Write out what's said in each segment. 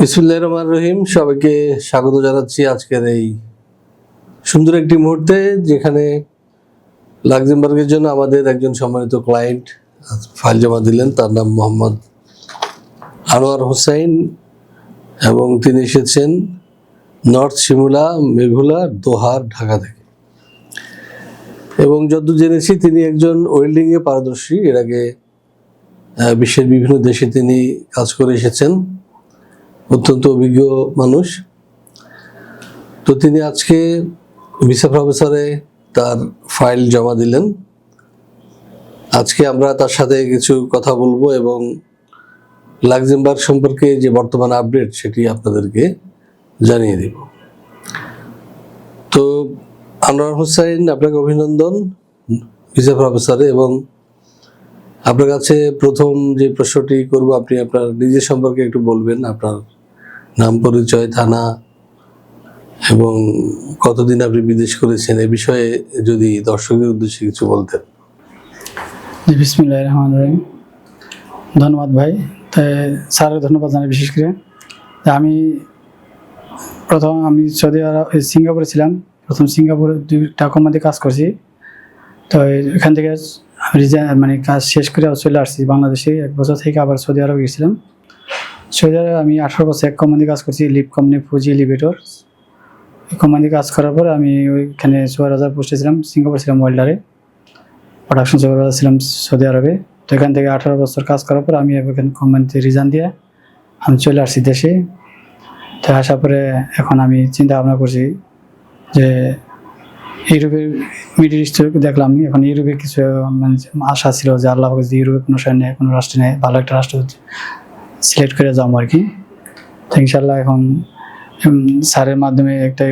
বিসমুল্লাহ রহমান রহিম। সবাইকে স্বাগত জানাচ্ছি আজকের এই সুন্দর একটি মুহূর্তে, যেখানে লাক্সেমবার্গের জন্য আমাদের একজন সম্মানিত ক্লায়েন্ট ফাইল জমা দিলেন। তার নাম মোহাম্মদ আনোয়ার হোসাইন এবং তিনি এসেছেন নর্থ শিমুলা, মেঘুলা, দোহার, ঢাকা থেকে। এবং যত জেনেছি, তিনি একজন ওয়েল্ডিংয়ে পারদর্শী। এর আগে বিশ্বের বিভিন্ন দেশে তিনি কাজ করে এসেছেন। অত্যন্ত অভিজ্ঞ মানুষ। তো তিনি আজকে ভিসা প্রফেসরে তার ফাইল জমা দিলেন। আজকে আমরা তার সাথে কিছু কথা বলব এবং লাক্সেমবার্গ সম্পর্কে যে বর্তমান আপডেট সেটি আপনাদেরকে জানিয়ে দেব। তো আনোয়ার হোসাইন আপনাকে অভিনন্দন ভিসা প্রফেসরে এবং আপনার কাছে প্রথম যে প্রশ্নটি করব, আপনি আপনার নিজের সম্পর্কে একটু বলবেন, আপনার নাম পরিচয়, থানা এবং কতদিন আপনি বিদেশ করেছেন এ বিষয়ে যদি দর্শকের উদ্দেশ্যে কিছু বলতেন। রহমান রহিম। ধন্যবাদ ভাই। তাই স্যারের ধন্যবাদ জানাই বিশেষ করে। আমি প্রথম আমি সৌদি আরব সিঙ্গাপুরে ছিলাম। প্রথম সিঙ্গাপুরে দুইটা কোম্পানিতে কাজ করছি। তো এখান থেকে মানে কাজ শেষ করে চলে আসছি বাংলাদেশে। এক বছর থেকে আবার সৌদি আরব গেছিলাম আরবে আমি আঠারো বছর এক কোম্পানি কাজ করছি লিপ কোম্পানি ফুজি লিভেটর এই কোম্পানি কাজ করার পর আমি ওইখানে সোয়ার হাজার পোস্টে ছিলাম সিঙ্গাপুর ছিলাম ওয়েল্ডারে প্রোডাকশন সুপারভাইজার ছিলাম সৌদি আরবে তো এখান থেকে আঠারো বছর কাজ করার পর আমি এখানে কোম্পানিতে রিজাইন দিয়ে আমি চলে আসছি দেশে। তো আসার পরে এখন আমি চিন্তা ভাবনা করছি যে ইউরোপের মিডিল ইস্ট দেখলাম, এখন ইউরোপে কিছু মানে আশা ছিল যে আল্লাহ ইউরোপে কোনো নেই, কোনো রাষ্ট্রে নেই, ভালো একটা রাষ্ট্র সিলেক্ট করে যাব আর কি। তো ইনশাল্লাহ এখন স্যারের মাধ্যমে একটা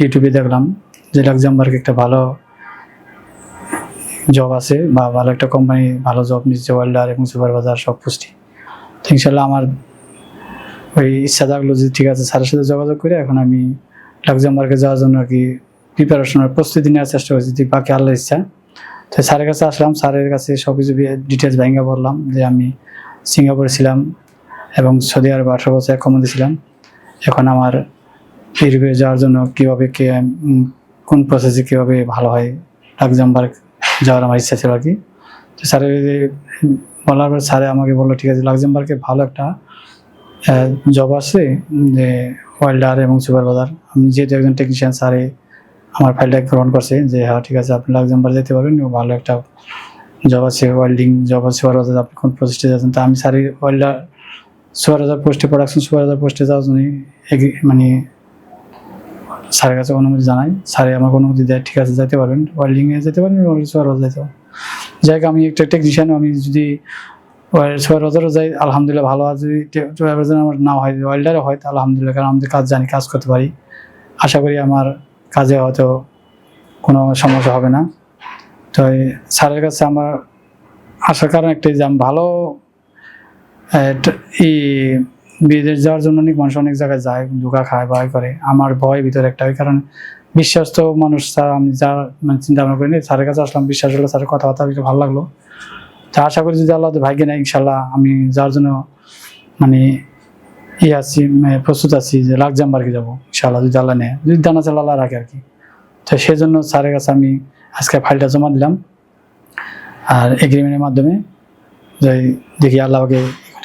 ইউটিউবে দেখলাম যে লাক্সামবার্গ একটা ভালো জব আছে বা ভালো একটা কোম্পানি ভালো জব নিচ্ছে ওয়েল্ডার এবং সুপারভাইজার সব পুষ্টি তো ইনশাল্লাহ আমার ওই ইচ্ছা থাকল যে ঠিক আছে, স্যারের সাথে যোগাযোগ করে এখন আমি লাক্সামবার্গে যাওয়ার জন্য আর কি প্রিপারেশনের প্রস্তুতি নেওয়ার চেষ্টা করছি বাকি আল্লাহ ইচ্ছা। তো স্যারের কাছে আসলাম, স্যারের কাছে সব কিছু ডিটেলস ভেঙে বললাম যে আমি সিঙ্গাপুরে ছিলাম। এবং সৌদি আরবে আঠারো বছর কমাতে ছিলাম। এখন আমার ইউরোপে যাওয়ার জন্য কীভাবে কে কোন প্রসেসে কীভাবে ভালো হয় লাক্সামবার্গ যাওয়ার আমার ইচ্ছা ছিল আর কি। তো স্যারের বলার পর স্যারে আমাকে বলল, ঠিক আছে লাক্সামবার্গে ভালো একটা জব আছে যে ওয়েল্ডার এবং সুপারভাইজার আমি যেহেতু একজন টেকনিশিয়ান স্যারে আমার ফাইলটা গ্রহণ করছে যে হ্যাঁ ঠিক আছে, আপনি লাক্সামবার্গ যেতে পারবেন ভালো একটা জব আছে ওয়েল্ডিং জব আছে সুপারভাইজার আপনি কোন পোস্টে যাচ্ছেন? তা আমি স্যারের ওয়েল্ডার সুপারভাইজার পোস্টে প্রোডাকশন সুপারভাইজার পোস্টে যাওয়ার জন্য মানে স্যারের কাছে অনুমতি জানাই। স্যারে আমাকে অনুমতি দেয়, ঠিক আছে যেতে পারবেন। ওয়েল্ডিংয়ে যেতে পারবেন এবং সুপারভাইজার যেতে পারবেন। যাই হোক, আমি একটা টেকনিশিয়ান আমি যদি সুপারভাইজারও যাই, আলহামদুলিল্লাহ ভালো আর যদি আমার না হয় ওয়েল্ডারও হয়, তাহলে আলহামদুলিল্লাহ, কারণ আমাদের কাজ জানি, কাজ করতে পারি। আশা করি আমার কাজে হয়তো কোনো সমস্যা হবে না। তো স্যারের কাছে আমার আসার কারণ একটাই যে আমি ভালো আহ, ট- ই বিদেশ যাওয়ার জন্য অনেক মানুষ অনেক জায়গায় যায় ধোকা খায় ভয় করে। আমার ভয় ভিতরে একটা ওই কারণে বিশ্বস্ত মানুষ স্যার আমি যা মানে চিন্তা ভাবনা করিনি স্যারের কাছে আসলাম বিশ্বাস হলো স্যারের কথাবার্তা একটু ভালো লাগল। তা আশা করি যদি আল্লাহ ভাগ্যে নেয় ইনশাল্লাহ আমি যাওয়ার জন্য মানে ইয়ে আছি মানে প্রস্তুত আছি যে লাকজামবার্গে যাব ইনশাল্লাহ যদি আল্লাহ নেয়। যদি দানা চাল আল্লাহ রাখে আর কি তো সেই জন্য স্যারের কাছে আমি আজকে ফাইলটা জমা দিলাম আর এগ্রিমেন্টের মাধ্যমে যে দেখি আল্লাহকে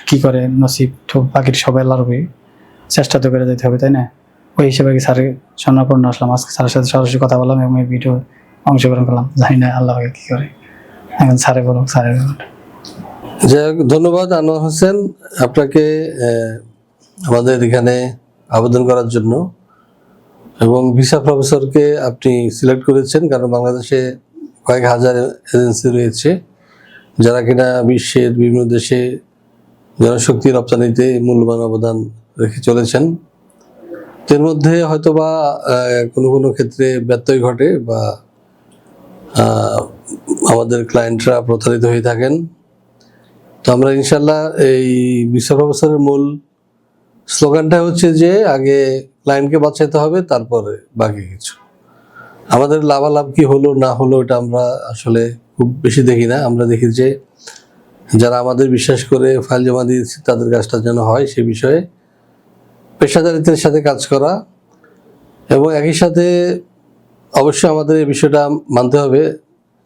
কি করে নসিব তো বাকির সবাই হবে চেষ্টা তো করে যেতে হবে, তাই না? ওই হিসেবে কি স্যারের স্বর্ণাপন্ন আসলাম। আজকে স্যারের সাথে সরাসরি কথা বললাম এবং এই ভিডিও অংশগ্রহণ করলাম। জানি না আল্লাহকে কি করে। এখন স্যারে বলুক স্যারের যাই হোক, ধন্যবাদ আনোয়ার হোসেন আপনাকে আমাদের এখানে আবেদন করার জন্য। এবং ভিসা প্রফেসরকে আপনি সিলেক্ট করেছেন, কারণ বাংলাদেশে কয়েক হাজার এজেন্সি রয়েছে, যারা কিনা বিশ্বের বিভিন্ন দেশে জনশক্তি রপ্তানিতে মূল্যবান অবদান রেখে চলেছেন। এর মধ্যে হয়তোবা কোনো কোনো ক্ষেত্রে ব্যত্যয় ঘটে বা আমাদের ক্লায়েন্টরা প্রতারিত হয়ে থাকেন। তো আমরা ইনশাল্লাহ এই বিশ্ব প্রফেসরের মূল স্লোগানটা হচ্ছে যে, আগে ক্লায়েন্টকে বাঁচাইতে হবে, তারপরে বাকি কিছু। আমাদের লাভালাভ কি হলো, না হলো, এটা আমরা আসলে খুব বেশি দেখি না। আমরা দেখি যে যারা আমাদের বিশ্বাস করে ফাইল জমা দিয়েছে, তাদের কাজটা যেন হয় সে বিষয়ে পেশাদারিত্বের সাথে কাজ করা এবং একই সাথে অবশ্যই আমাদের এই বিষয়টা মানতে হবে।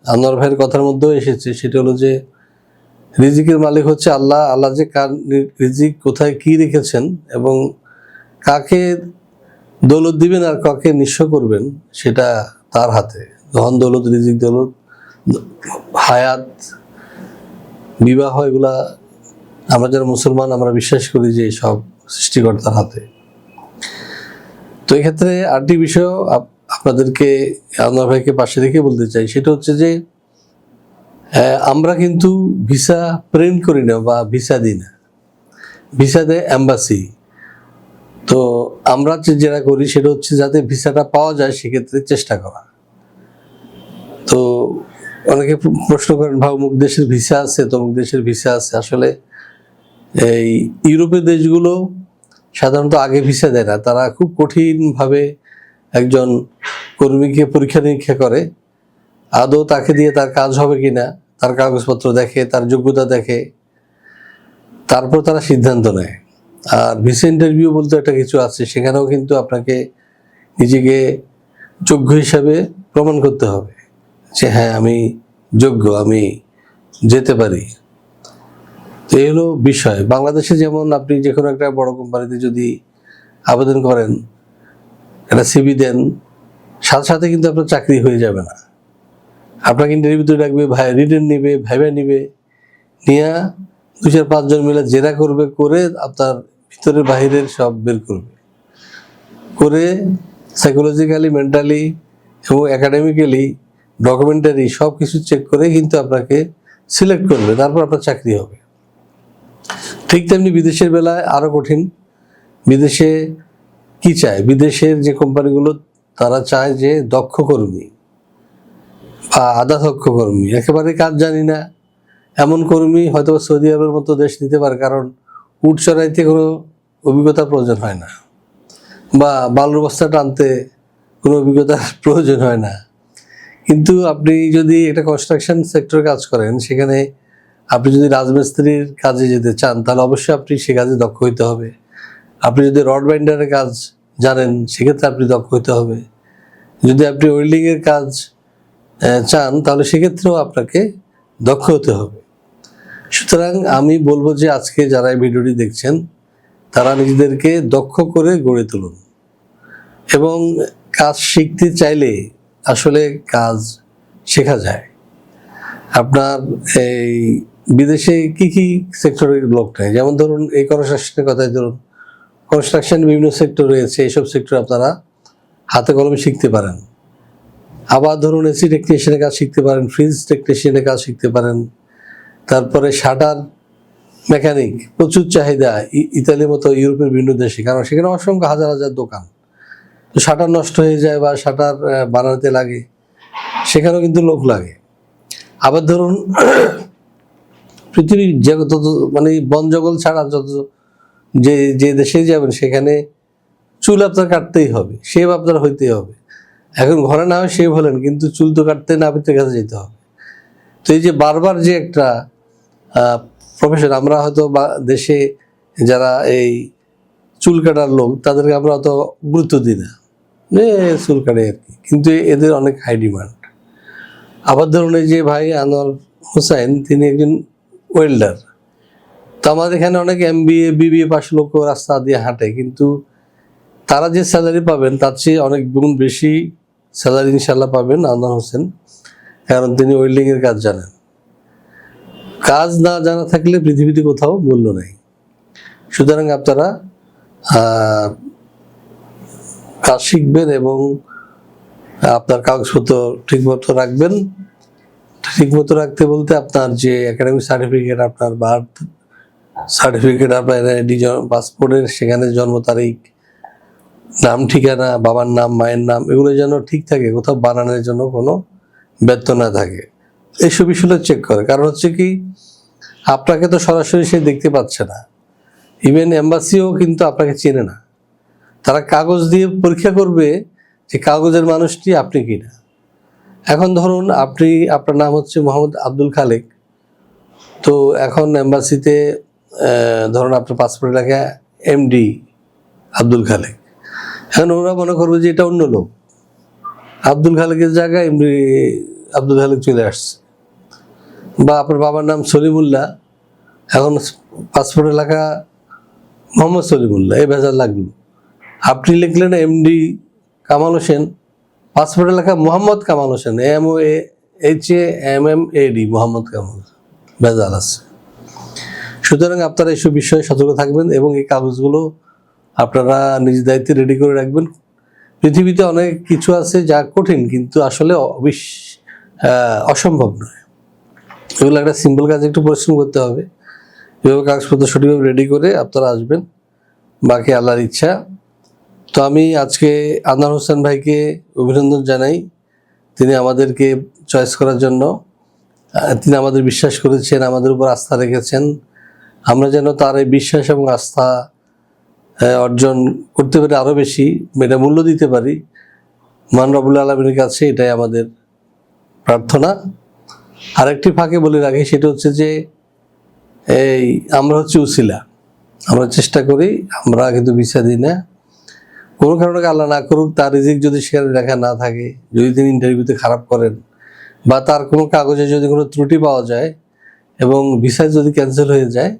আনোয়ার ভাইয়ের কথার মধ্যেও এসেছে, সেটা হলো যে রিজিকের মালিক হচ্ছে আল্লাহ। আল্লাহ যে কার রিজিক কোথায় কি রেখেছেন এবং কাকে দৌলত দিবেন আর কাকে নিঃস্ব করবেন, সেটা তার হাতে। ধন দৌলত, রিজিক দৌলত, হায়াত বিবাহ এগুলা, আমরা যারা মুসলমান, আমরা বিশ্বাস করি যে সব সৃষ্টিকর্তার হাতে। তো এক্ষেত্রে আরেকটি বিষয় আপ- আপনাদেরকে, আনোয়ার ভাইকে পাশে রেখে বলতে চাই, সেটা হচ্ছে যে আমরা কিন্তু ভিসা প্রিন্ট করি না বা ভিসা দিই না। ভিসা দেয় অ্যাম্বাসি তো আমরা যেটা করি, সেটা হচ্ছে যাতে ভিসাটা পাওয়া যায়, সেক্ষেত্রে চেষ্টা করা। তো অনেকে প্রশ্ন করেন, ভাই, অমুক দেশের ভিসা আছে, তমুক দেশের ভিসা আছে। আসলে এই ইউরোপের দেশগুলো সাধারণত আগে ভিসা দেয় না। তারা খুব কঠিনভাবে একজন কর্মীকে পরীক্ষা নিরীক্ষা করে। আদৌ তাকে দিয়ে তার কাজ হবে কি না তার কাগজপত্র দেখে, তার যোগ্যতা দেখে, তারপর তারা সিদ্ধান্ত নেয়। আর ভিসা ইন্টারভিউ বলতে একটা কিছু আছে, সেখানেও কিন্তু আপনাকে নিজেকে যোগ্য হিসাবে প্রমাণ করতে হবে। যে হ্যাঁ আমি যোগ্য, আমি যেতে পারি। তো এই হলো বিষয়। বাংলাদেশে যেমন আপনি যে কোনো একটা বড় কোম্পানিতে যদি আবেদন করেন, একটা সিবি দেন, সাথে সাথে কিন্তু আপনার চাকরি হয়ে যাবে না। আপনাকে ইন্টারভিউতে ডাকবে, ভাই রিটেন নিবে ভাইবা নিবে, নিয়ে দু চার পাঁচজন মিলে জেরা করবে, করে আপনার ভিতরের বাহিরের সব বের করবে। করে সাইকোলজিক্যালি মেন্টালি এবং একাডেমিক্যালি ডকুমেন্টারি সব কিছু চেক করে কিন্তু আপনাকে সিলেক্ট করবে, তারপর আপনার চাকরি হবে। ঠিক তেমনি বিদেশের বেলায় আরও কঠিন। বিদেশে কি চায়? বিদেশের যে কোম্পানিগুলো, তারা চায় যে দক্ষ কর্মী বা আধা দক্ষ কর্মী। একেবারে কাজ জানি না। এমন কর্মী হয়তো সৌদি আরবের মতো দেশ নিতে পারে, কারণ উট চড়াইতে কোনো অভিজ্ঞতার প্রয়োজন হয় না। বা বালুর বস্তা টানতে কোনো অভিজ্ঞতার প্রয়োজন হয় না। কিন্তু আপনি যদি একটা কনস্ট্রাকশন সেক্টরে কাজ করেন, সেখানে আপনি যদি রাজমিস্ত্রির কাজে যেতে চান, তাহলে অবশ্যই আপনি সে কাজে দক্ষ হইতে হবে। আপনি যদি রড বাইন্ডারের কাজ জানেন, সেক্ষেত্রে আপনি দক্ষ হইতে হবে। যদি আপনি ওয়েল্ডিংয়ের কাজ চান, তাহলে সেক্ষেত্রেও আপনাকে দক্ষ হতে হবে। সুতরাং আমি বলব যে আজকে যারা এই ভিডিওটি দেখছেন, তারা নিজেদেরকে দক্ষ করে গড়ে তুলুন। এবং কাজ শিখতে চাইলে আসলে কাজ শেখা যায়। আপনার এই বিদেশে কি কি সেক্টরের লোক নেই যেমন ধরুন এই কনস্ট্রাকশনের কথাই ধরুন। কনস্ট্রাকশন বিভিন্ন সেক্টর রয়েছে, এইসব সেক্টর আপনারা হাতে কলমে শিখতে পারেন। আবার ধরুন এসি টেকনিশিয়ানের কাজ শিখতে পারেন ফ্রিজ টেকনিশিয়ানের কাজ শিখতে পারেন। তারপরে শাটার মেকানিক প্রচুর চাহিদা ইতালির মতো, ইউরোপের বিভিন্ন দেশে। কারণ সেখানে অসংখ্য হাজার হাজার দোকান। শাটার নষ্ট হয়ে যায় বা শাটার বানাতে লাগে, সেখানেও কিন্তু লোক লাগে। আবার ধরুন, পৃথিবীর যে যত মানে বন জঙ্গল ছাড়া যত যে যে দেশে যাবেন, সেখানে চুল আপনার কাটতেই হবে শেভ আপনার হইতেই হবে। এখন ঘরে না হয় শেভ হলেন, কিন্তু চুল তো কাটতে না নাপিতের কাছে যেতে হবে। তো এই যে বারবার যে একটা প্রফেশন আমরা হয়তো বা- দেশে যারা এই চুল কাটার লোক, তাদেরকে আমরা অত গুরুত্ব দিই না। চুল কাটে আর কি। কিন্তু এদের অনেক হাই ডিমান্ড আবার ধরুন যে ভাই আনোয়ার হোসেন, তিনি একজন ওয়েল্ডার তো আমাদের এখানে অনেক M B A BBA pass লোক রাস্তা দিয়ে হাঁটে, কিন্তু তারা যে স্যালারি পাবেন, তার চেয়ে অনেক গুণ বেশি স্যালারি ইনশাল্লাহ পাবেন আনোয়ার হোসেন, কারণ তিনি ওয়েল্ডিংয়ের কাজ জানেন। কাজ না জানা থাকলে পৃথিবীতে কোথাও মূল্য নেই। সুতরাং আপনারা কাজ শিখবেন এবং আপনার কাগজপত্র ঠিকমতো রাখবেন। ঠিকমতো রাখতে বলতে আপনার যে একাডেমিক সার্টিফিকেট আপনার বার্থ সার্টিফিকেট আপনার এনআইডি পাসপোর্টের সেখানে জন্ম তারিখ, নাম ঠিকানা, বাবার নাম, মায়ের নাম, এগুলো যেন ঠিক থাকে, কোথাও বানানোর জন্য কোনো ব্যর্থ না থাকে। এইসব বিষয়গুলো চেক করে। কারণ হচ্ছে কি, আপনাকে তো সরাসরি সে দেখতে পাচ্ছে না। ইভেন এম্বাসিও কিন্তু আপনাকে চেনে না। তারা কাগজ দিয়ে পরীক্ষা করবে যে কাগজের মানুষটি আপনি কি না এখন ধরুন আপনি, আপনার নাম হচ্ছে মোহাম্মদ আব্দুল খালেক। তো এখন এম্বাসিতে ধরুন আপনার পাসপোর্টে লেখা এমডি আব্দুল খালেক। এখন ওরা মনে করবে যে এটা অন্য লোক। আব্দুল খালেকের জায়গায় এমডি আব্দুল খালেক চলে আসছে। বা আপনার বাবার নাম সলিমুল্লাহ। এখন পাসপোর্টে লেখা মোহাম্মদ সলিমুল্লাহ এই ভেজাল লাগল। আপনি লিখলেন এমডি কামাল হোসেন পাসপোর্টে লেখা Mohammad Kamal Hossain M O H A M M A D Mohammad Kamal. ভেজাল আছে। সুতরাং আপনারা এইসব বিষয়ে সতর্ক থাকবেন এবং এই কাগজগুলো আপনারা নিজ দায়িত্বে রেডি করে রাখবেন। পৃথিবীতে অনেক কিছু আছে যা কঠিন কিন্তু আসলে আহ, অসম্ভব নয়। এগুলো একটা সিম্পল কাজ একটু পরিশ্রম করতে হবে। এভাবে কাগজপত্র সঠিকভাবে রেডি করে আপনারা আসবেন। বাকি আল্লাহর ইচ্ছা তো আমি আজকে আদনান হোসেন ভাইকে অভিনন্দন জানাই। তিনি আমাদেরকে চয়েস করার জন্য তিনি আমাদের বিশ্বাস করেছেন, আমাদের উপর আস্থা রেখেছেন। আমরা যেন তার এই বিশ্বাস এবং আস্থা অর্জন করতে পারি আরও বেশি, এটা মূল্য দিতে পারি। মান রবুল আলমীর কাছে এটাই আমাদের প্রার্থনা। আরেকটি ফাঁকে বলে রাখি, সেটা হচ্ছে যে, এই আমরা হচ্ছে উসিলা। আমরা চেষ্টা করি, আমরা কিন্তু ভিসা দিই না। কোনো কারণে আল্লাহ না করুক, তার রিজিক যদি সেখানে লেখা না থাকে, যদি তিনি ইন্টারভিউতে খারাপ করেন, বা তার কোনো কাগজে যদি কোনো ত্রুটি পাওয়া যায় এবং ভিসা যদি ক্যান্সেল হয়ে যায়,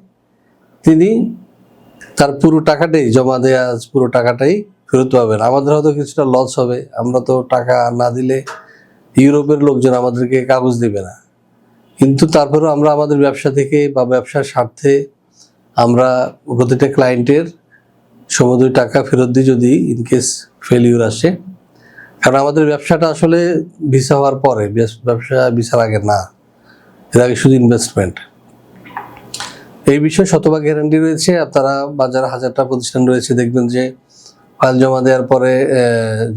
তিনি তার পুরো টাকাটাই, জমা দেওয়া পুরো টাকাটাই ফেরত পাবেন। আমাদের হয়তো কিছুটা লস হবে। আমরা তো টাকা না দিলে ইউরোপের লোকজন আমাদেরকে কাগজ দেবে না। কিন্তু তারপরেও আমরা আমাদের ব্যবসা থেকে বা ব্যবসার স্বার্থে আমরা প্রতিটা ক্লায়েন্টের সমুদ্র টাকা ফেরত দিই যদি ইনকেস ফেলিউর আসে। কারণ আমাদের ব্যবসাটা আসলে ভিসা হওয়ার পরে, ব্যবসা ভিসার আগে না। এর আগে শুধু ইনভেস্টমেন্ট এই বিষয়ে শতভাগ গ্যারান্টি রয়েছে। আপনারা বাজারে হাজারটা প্রতিষ্ঠান রয়েছে, দেখবেন যে ফাইল জমা দেওয়ার পরে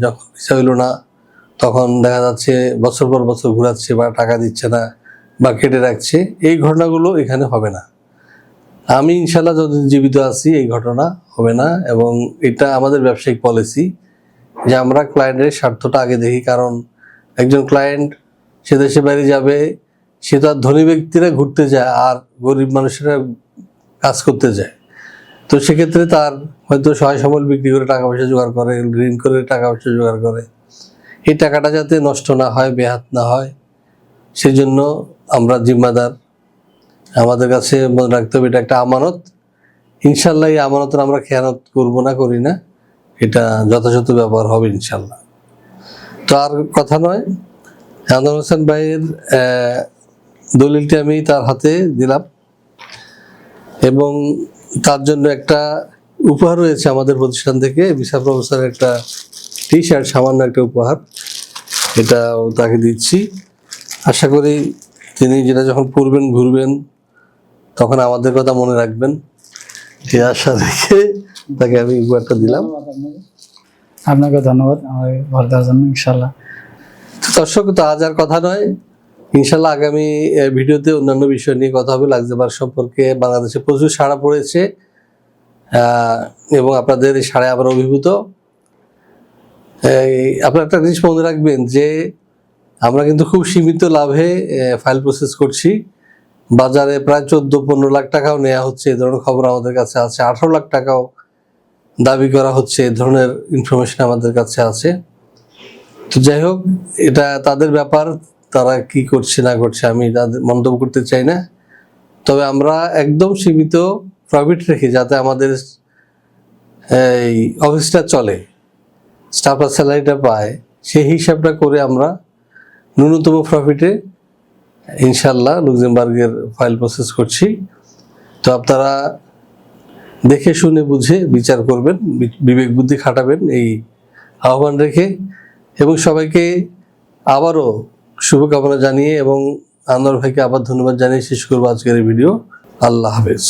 যখন ভিসা হইল না, তখন দেখা যাচ্ছে বছর পর বছর ঘুরাচ্ছে বা টাকা দিচ্ছে না বা কেটে রাখছে। এই ঘটনাগুলো এখানে হবে না। আমি ইনশাল্লাহ যতদিন জীবিত আছি, এই ঘটনা হবে না এবং এটা আমাদের ব্যবসায়িক পলিসি যে আমরা ক্লায়েন্টের স্বার্থটা আগে দেখি। কারণ একজন ক্লায়েন্ট সে দেশে বাইরে যাবে, সে তো আর ধনী ব্যক্তিরা ঘুরতে যায়, আর গরিব মানুষেরা কাজ করতে যায়। তো সেক্ষেত্রে তার হয়তো সহায় সম্বল বিক্রি করে টাকা পয়সা জোগাড় করে, ঋণ করে টাকা পয়সা জোগাড় করে। এই টাকাটা যাতে নষ্ট না হয়, বেহাত না হয়, সেজন্য আমরা জিম্মাদার আমাদের কাছে মনে রাখতে হবে এটা একটা আমানত। ইনশাল্লাহ এই আমানতের আমরা খেয়ানত করব না, করি না। এটা যথাযথ ব্যবহার হবে ইনশাল্লাহ। তো আর কথা নয় আনন্দ হোসেন ভাইয়ের দলিলটি আমি তার হাতে দিলাম। এবং তার জন্য একটা উপহার রয়েছে আমাদের প্রতিষ্ঠান থেকে, বিশাল প্রফেসরের একটা টি শার্ট সামান্য একটা উপহার। এটাও তাকে দিচ্ছি। আশা করি তিনি যেটা যখন পড়বেন, ঘুরবেন তখন আমাদের কথা মনে রাখবেন। এই আশা রেখে তাকে আমি উপহারটা দিলাম। আপনাকে ধন্যবাদ আমার ভর দেওয়ার জন্য ইনশাল্লাহ দর্শক তো আজ আর কথা নয়। ইনশাল্লাহ আগামী ভিডিওতে অন্যান্য বিষয় নিয়ে কথা হবে। লাগজেবার সম্পর্কে বাংলাদেশে প্রচুর সাড়া পড়েছে। এবং আপনাদের এই সাড়ে আবার অভিভূত। আপনারা একটা জিনিস মনে রাখবেন যে আমরা কিন্তু খুব সীমিত লাভে ফাইল প্রসেস করছি। বাজারে প্রায় চোদ্দ, পনেরো লাখ টাকাও নেওয়া হচ্ছে। এই ধরনের খবর আমাদের কাছে আছে। আঠারো লাখ টাকাও দাবি করা হচ্ছে। এই ধরনের ইনফরমেশন আমাদের কাছে আছে। তো যাই হোক, এটা তাদের ব্যাপার। তারা কি করছে, না করছে, আমি তাদের মন্তব্য করতে চাই না। তবে আমরা একদম সীমিত প্রফিট রেখে যাতে আমাদের, এই অফিসটা চলে স্টাফরা স্যালারিটা পায়, সেই হিসাবটা করে আমরা ন্যূনতম প্রফিটে ইনশাল্লাহ লুক্সেমবার্গের ফাইল প্রসেস করছি। তো আপনারা দেখে, শুনে, বুঝে বিচার করবেন বিবেক বুদ্ধি খাটাবেন এই আহ্বান রেখে। এবং সবাইকে আবারও শুভকামনা জানিয়ে এবং আনোয়ার ভাইকে আবার ধন্যবাদ জানিয়ে শেষ করব আজকের এই ভিডিও। আল্লাহ হাফেজ।